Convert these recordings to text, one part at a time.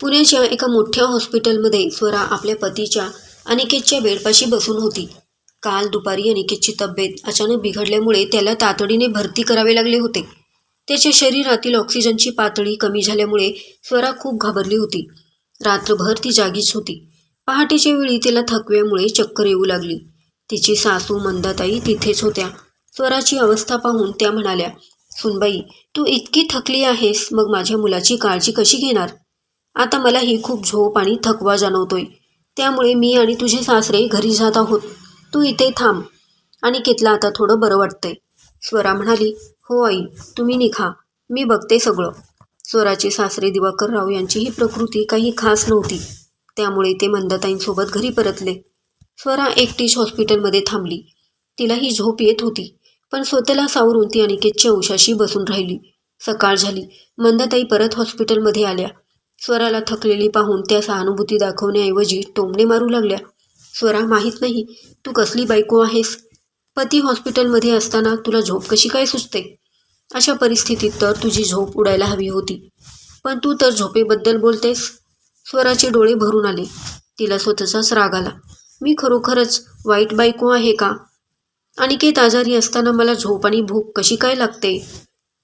पुण्याच्या एका मोठ्या हॉस्पिटलमध्ये स्वरा आपल्या पतीच्या अनिकेतच्या बेडपाशी बसून होती. काल दुपारी अनिकेतची तब्येत अचानक बिघडल्यामुळे त्याला तातडीने भरती करावे लागले होते. त्याच्या शरीरातील ऑक्सिजनची पातळी कमी झाल्यामुळे स्वरा खूप घाबरली होती. रात्रभर ती जागीच होती. पहाटेच्या वेळी तिला थकव्यामुळे चक्कर येऊ लागली. तिची सासू मंदाताई तिथेच होत्या. स्वराची अवस्था पाहून त्या म्हणाल्या सुनबाई तू इतकी थकली आहेस मग माझ्या मुलाची काळजी कशी घेणार? आता मलाही खूप झोप आणि थकवा जाणवतोय. त्यामुळे मी आणि तुझे सासरे घरी जात आहोत. तू इथे थांब. आणि केतला आता थोडं बरं वाटतंय. स्वरा म्हणाली हो आई तुम्ही निघा. मी बघते सगळं. स्वराचे सासरे दिवाकर राव यांची ही प्रकृती काही खास नव्हती. त्यामुळे ते मंदताईंसोबत घरी परतले. स्वरा एकटीच हॉस्पिटलमध्ये थांबली. तिला ही झोप येत होती पण स्वतःला सावरून ती अनिकेतच्या उशाशी बसून राहिली. सकाळ झाली. मंदताई परत हॉस्पिटलमध्ये आल्या. स्वराला थकलेली पाहून त्या सहानुभूती दाखवण्याऐवजी टोमणे मारू लागल्या. स्वरा माहीत नाही तू कसली बायको आहेस? पती हॉस्पिटलमध्ये असताना तुला झोप कशी काय सुचते? अशा परिस्थितीत तर तुझी झोप उडायला हवी होती. पण तू तर झोपेबद्दल बोलतेस. स्वराचे डोळे भरून आले. तिला स्वतःचाच राग आला. मी खरोखरच वाईट बायको आहे का? अनिकेत आजारी असताना मला झोप आणि भूक कशी काय लागते?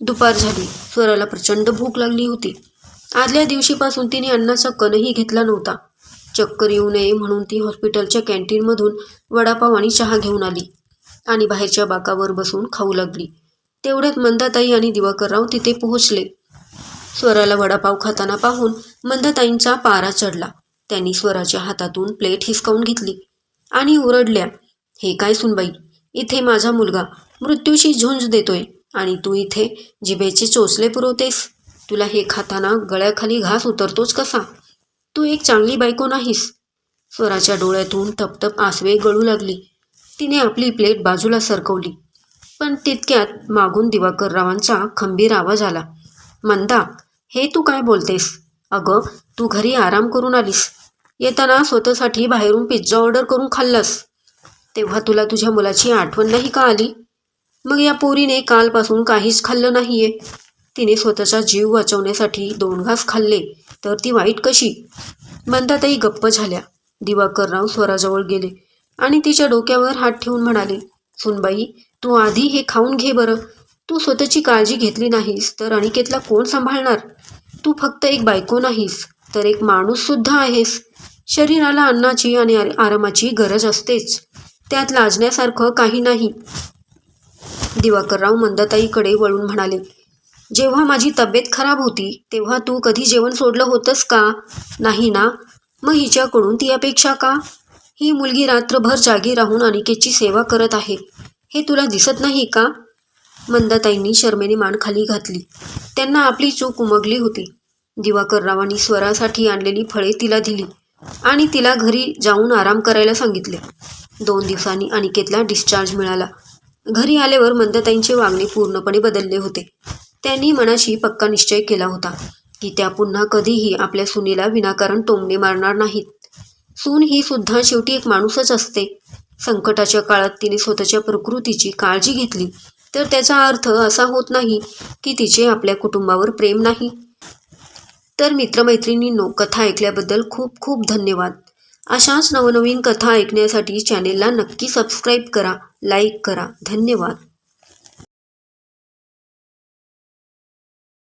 दुपार झाली. स्वराला प्रचंड भूक लागली होती. आदल्या दिवशीपासून तिने अन्नाचा कणही घेतला नव्हता. चक्कर येऊ नये म्हणून ती हॉस्पिटलच्या कॅन्टीनमधून वडापाव आणि चहा घेऊन आली आणि बाहेरच्या बाकावर बसून खाऊ लागली. तेवढ्यात मंदाताई आणि दिवाकरराव तिथे पोहोचले. स्वराला वडापाव खाताना पाहून मंदाताईंचा पारा चढला. त्यांनी स्वराच्या हातातून प्लेट हिसकावून घेतली आणि ओरडल्या हे काय सुनबाई इथे माझा मुलगा मृत्यूशी झुंज देतोय आणि तू इथे जिभेचे चोचले पुरवतेस. तुला हे खाताना गळ्याखाली घास उतरतोच कसा? तू एक चांगली बायको नाहीस. स्वराच्या डोळ्यातून टपटप आसवे गळू लागली. तिने आपली प्लेट बाजूला सरकवली. पण तितक्यात मागून दिवाकररावांचा खंबीर आवाज आला. मंदा हे तू काय बोलतेस? अगं तू घरी आराम करून आलीस. येताना स्वतःसाठी बाहेरून पिझ्झा ऑर्डर करून खाल्लंस. तेव्हा तुला तुझ्या मुलाची आठवण नाही का आली? मग या पोरीने कालपासून काहीच खाल्लं नाहीये. तिने स्वतःचा जीव वाचवण्यासाठी दोन घास खाल्ले तर ती वाईट कशी? मंदाताई गप्प झाल्या. दिवाकरराव स्वराजवळ गेले आणि तिच्या डोक्यावर हात ठेवून म्हणाले सुनबाई तू आधी हे खाऊन घे बरं. तू स्वतःची काळजी घेतली नाहीस तर अनिकेतला कोण सांभाळणार? तू फक्त एक बायको नाहीस तर एक माणूस सुद्धा आहेस. शरीराला अन्नाची आणि आरामाची गरज असतेच. त्यात लाजण्यासारखं काही नाही. दिवाकरराव मंदाताईकडे वळून म्हणाले जेव्हा माझी तब्येत खराब होती तेव्हा तू कधी जेवण सोडलं होतंस का? नाही ना? मग हिच्याकडून ती अपेक्षा का? ही मुलगी रात्रभर जागी राहून अनिकेतची सेवा करत आहे. हे तुला दिसत नाही का? मंदाताईंनी शर्मेने मान खाली घातली. त्यांना आपली चूक उमगली होती. दिवाकररावांनी स्वरासाठी आणलेली फळे तिला दिली आणि तिला घरी जाऊन आराम करायला सांगितले. दोन दिवसांनी अनिकेतला डिस्चार्ज मिळाला. घरी आल्यावर मंदाताईंचे वागणे पूर्णपणे बदलले होते. त्यांनी मनाशी पक्का निश्चय केला होता की त्या पुन्हा कधीही आपल्या सुनेला विनाकारण टोमणे मारणार नाहीत. सून ही सुद्धा शेवटी एक माणूसच असते. संकटाच्या काळात तिने स्वतःच्या प्रकृतीची काळजी घेतली तर त्याचा अर्थ असा होत नाही की तिचे आपल्या कुटुंबावर प्रेम नाही. तर मित्रमैत्रिणींनो कथा ऐकल्याबद्दल खूप खूप धन्यवाद. अशाच नवनवीन कथा ऐकण्यासाठी चॅनेलला नक्की सबस्क्राईब करा लाईक करा. धन्यवाद.